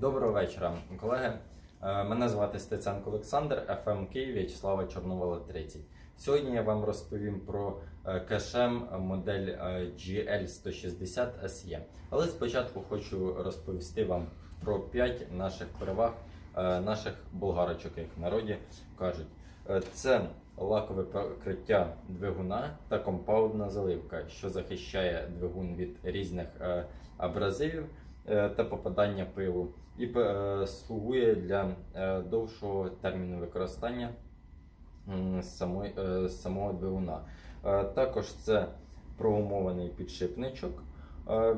Доброго вечора, колеги. Е, Мене звати Стеценко Олександр, FM Київ, В'ячеслава Чорновола 30. Сьогодні я вам розповім про е, кешем модель е, GL160 SE. Але спочатку хочу розповісти вам про 5 наших переваг наших болгарочок, як в народі кажуть. Це лакове покриття двигуна та компаундна заливка, що захищає двигун від різних абразивів та попадання пилу і е, слугує для е, довшого терміну використання е, самого двигуна. Е, Також це проумований підшипничок, е,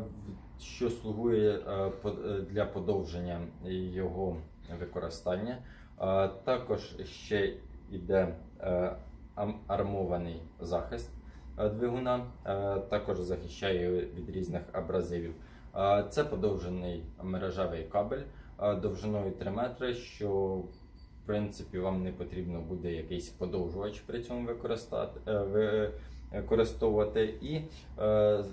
що слугує е, е, для подовження його використання. Е, Також ще йде е, армований захист е, двигуна, е, також захищає від різних абразивів. Це подовжений мережевий кабель довжиною 3 метри, що в принципі вам не потрібно буде якийсь подовжувач при цьому е, ви- використовувати. І е,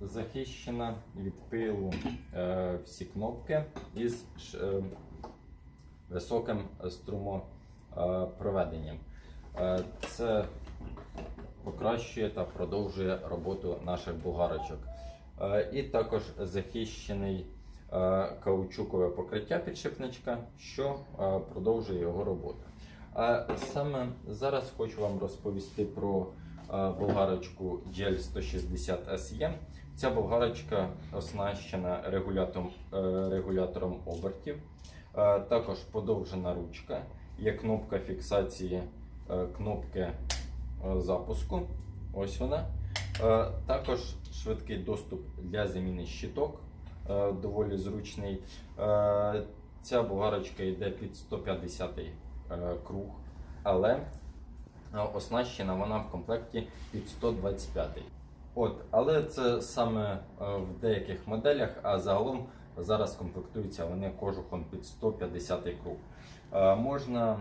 захищена від пилу е, всі кнопки із високим струмопроведенням. Це покращує та продовжує роботу наших болгарочок. Е, І також захищений е, каучукове покриття підшипничка, що е, продовжує його роботу. А саме зараз хочу вам розповісти про болгарочку GL 160 SE. Ця болгарочка оснащена регулятором, регулятором обертів, також подовжена ручка, є кнопка фіксації кнопки запуску. Ось вона. Е, Також швидкий доступ для заміни щиток, е, доволі зручний. Е, Ця болгарочка йде під 150 е, круг, але оснащена вона в комплекті під 125. От, але це саме в деяких моделях, а загалом зараз комплектуються вони кожухом під 150 круг. Можна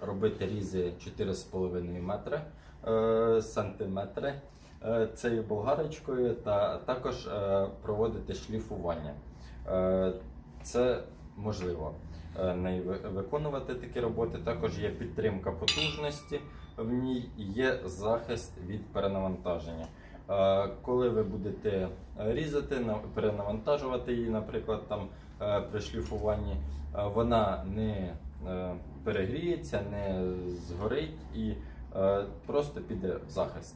робити різи 4,5 метри е, сантиметри е, цією болгарочкою, та також е, проводити шліфування. Це можливо виконувати такі роботи. Також є підтримка потужності, в ній є захист від перенавантаження. Коли ви будете різати, перенавантажувати її, наприклад, там при шліфуванні, вона не перегріється, не згорить і е, просто піде в захист.